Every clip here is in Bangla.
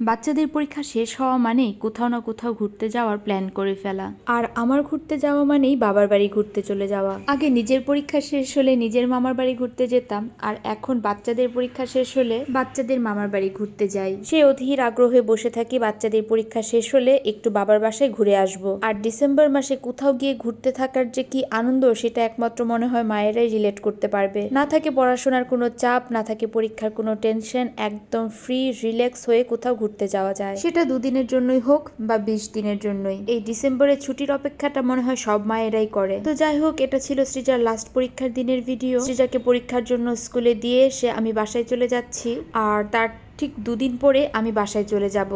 বাচ্চাদের পরীক্ষা শেষ হওয়া মানেই কোথাও না কোথাও ঘুরতে যাওয়ার প্ল্যান করে ফেলা। আর আমার ঘুরতে যাওয়া মানেই বাবার বাড়ি ঘুরতে চলে যাওয়া। আগে নিজের পরীক্ষা শেষ হলে নিজের মামার বাড়ি ঘুরতে যেতাম আর এখন বাচ্চাদের পরীক্ষা শেষ হলে বাচ্চাদের মামার বাড়ি ঘুরতে যাই। সে অধীর আগ্রহে বসে থাকি বাচ্চাদের পরীক্ষা শেষ হলে একটু বাবার বাসায় ঘুরে আসব। আর ডিসেম্বর মাসে কোথাও গিয়ে ঘুরতে থাকার যে কি আনন্দ সেটা একমাত্র মনে হয় মায়েরাই রিলেট করতে পারবে। না থাকে পড়াশোনার কোনো চাপ না থাকে পরীক্ষার কোনো টেনশন একদম ফ্রি রিল্যাক্স হয়ে কোথাও ঘুরতে যাওয়া যায়। সেটা দুদিনের জন্যই হোক বা বিশ দিনের জন্যই। এই ডিসেম্বরে ছুটির অপেক্ষাটা মনে হয় সব মায়েরাই করে। তো যাই হোক, এটা ছিল সৃজার লাস্ট পরীক্ষার দিনের ভিডিও সৃজাকে পরীক্ষার জন্য স্কুলে দিয়ে সে আমি বাসায় চলে যাচ্ছি। আর তার ঠিক দুদিন পরে আমি বাসায় চলে যাব।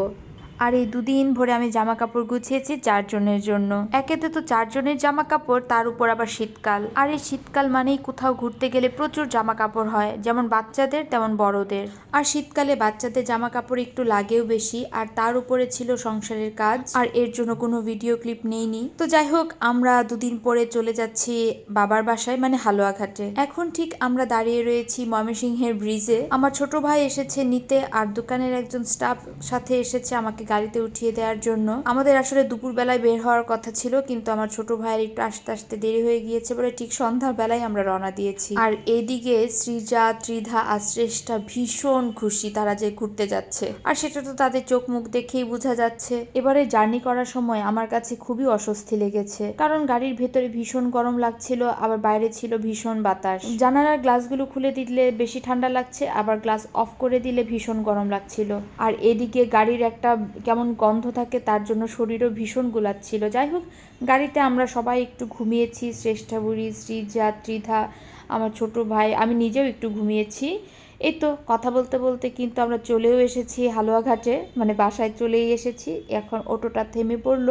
আর এই দুদিন ভরে আমি জামা কাপড় গুছিয়েছি চারজনের জন্য। একেতে তো চারজনের জামা কাপড় তার উপর আবার শীতকাল। আর এই শীতকাল মানেই কোথাও ঘুরতে গেলে প্রচুর জামা কাপড় হয়, যেমন বাচ্চাদের, তেমন বড়দের। আর শীতকালে বাচ্চাদের জামা কাপড় একটু লাগেও বেশি, আর তার উপরে ছিল সংসারের কাজ, আর এর জন্য কোনো ভিডিও ক্লিপ নেইনি। তো যাই হোক, আমরা দুদিন পরে চলে যাচ্ছি বাবার বাসায় মানে হালুয়াঘাটে। এখন ঠিক আমরা দাঁড়িয়ে রয়েছি ময়মনসিংহের ব্রিজে। আমার ছোট ভাই এসেছে নিতে, আর দোকানের একজন স্টাফ সাথে এসেছে আমাকে গাড়িতে উঠিয়ে দেওয়ার জন্য। আমাদের আসলে দুপুর বেলায় বের হওয়ার কথা ছিল, কিন্তু আমার ছোট ভাইয়ের একটু আসতে আসতে দেরি হয়ে গিয়েছে বলে ঠিক সন্ধ্যার বেলায় আমরা রওনা দিয়েছি। আর এদিকে শ্রীজা ত্রিধা আর শ্রেষ্ঠা ভীষণ খুশি তারা যে ঘুরতে যাচ্ছে। আর সেটা তো তাদের চোখ মুখ দেখেই বোঝা যাচ্ছে। এবারে জার্নি করার সময় আমার কাছে খুবই অস্বস্তি লেগেছে। কারণ গাড়ির ভেতরে ভীষণ গরম লাগছিল, আবার বাইরে ছিল ভীষণ বাতাস। জানালার গ্লাসগুলো খুলে দিলে বেশি ঠান্ডা লাগছে, আবার গ্লাস অফ করে দিলে ভীষণ গরম লাগছিল। আর এদিকে গাড়ির একটা কেমন গন্ধ থাকে তার জন্য শরীরও ভীষণ গোলাচ্ছিল। যাই হোক, গাড়িতে আমরা সবাই একটু ঘুমিয়েছি। শ্রেষ্ঠা বুড়ি, শ্রীজা, ত্রিধা, আমার ছোট ভাই, আমি নিজেও একটু ঘুমিয়েছি। এই তো কথা বলতে বলতে কিন্তু আমরা চলেও এসেছি হালুয়াঘাটে মানে বাসায় চলেই এসেছি। এখন অটোটা থেমে পড়ল।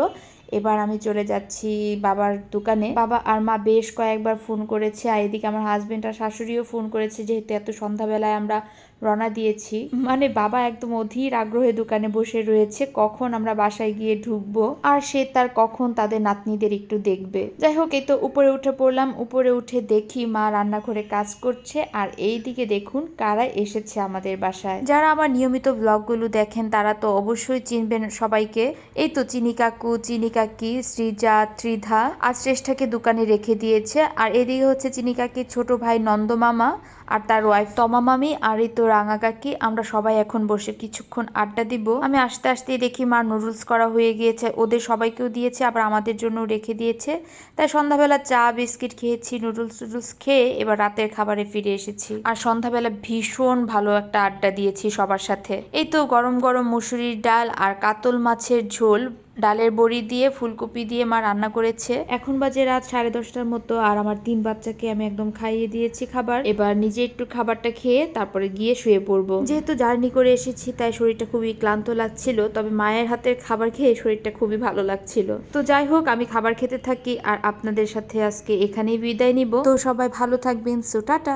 এবার আমি চলে যাচ্ছি বাবার দোকানে। বাবা আর মা বেশ কয়েকবার ফোন করেছে, আর এদিকে আমার হাজবেন্ড আর শাশুড়িও ফোন করেছে, যেহেতু এত সন্ধ্যাবেলায় আমরা রওনা দিয়েছি। মানে বাবা একদম অধীর আগ্রহে দোকানে বসে রয়েছে, কখন আমরা বাসায় গিয়ে ঢুকবো, আর সে তার কখন তাদের নাতনিদের একটু দেখবে। যাই হোক, এই তো উপরে উঠে পড়লাম, উপরে উঠে দেখি মা রান্নাঘরে কাজ করছে, আর এই দিকে দেখুন কারা এসেছে আমাদের বাসায়। যারা আমার নিয়মিত ব্লগগুলো দেখেন, তারা তো অবশ্যই চিনবেন সবাইকে। এই তো চিনি কাকু, চিনি কাকি শ্রীজা ত্রিধা আর শ্রেষ্ঠাকে দোকানে রেখে দিয়েছে। আর এদিকে হচ্ছে চিনি কাকির ছোট ভাই নন্দমামা আর তার ওয়াইফ তমা মামি আর এই তো রাঙা কাকি। আমরা সবাই এখন বসে কিছুক্ষণ আড্ডা দিব। আমি আস্তে আস্তে দেখি মা নুডলস করা হয়ে গিয়েছে। ওদের সবাইকেও দিয়েছে, আবার আমাদের জন্য রেখে দিয়েছে। তাই সন্ধ্যাবেলা চা, বিস্কিট খেয়েছি নুডলস টুডলস খেয়ে এবার রাতের খাবারে ফিরে এসেছি। আর সন্ধ্যাবেলা ভীষণ ভালো একটা আড্ডা দিয়েছি সবার সাথে। এই তো গরম গরম মুসুরির ডাল আর কাতল মাছের ঝোল ডালের বড়ি দিয়ে, ফুলকপি দিয়ে মা রান্না করেছে। এখন বাজে রাত সাড়ে দশটার মতো, আর আমার তিন বাচ্চাকে আমি একদম খাইয়ে দিয়েছি খাবার। এবার নিজে একটু খাবারটা খেয়ে তারপরে গিয়ে শুয়ে পড়ব। যেহেতু জার্নি করে এসেছি, তাই শরীরটা খুবই ক্লান্ত লাগছিল। তবে মায়ের হাতের খাবার খেয়ে শরীরটা খুবই ভালো লাগছিল। তো যাই হোক, আমি খাবার খেতে থাকি, আর আপনাদের সাথে আজকে এখানেই বিদায় নিব। তো সবাই ভালো থাকবেন, সো টাটা।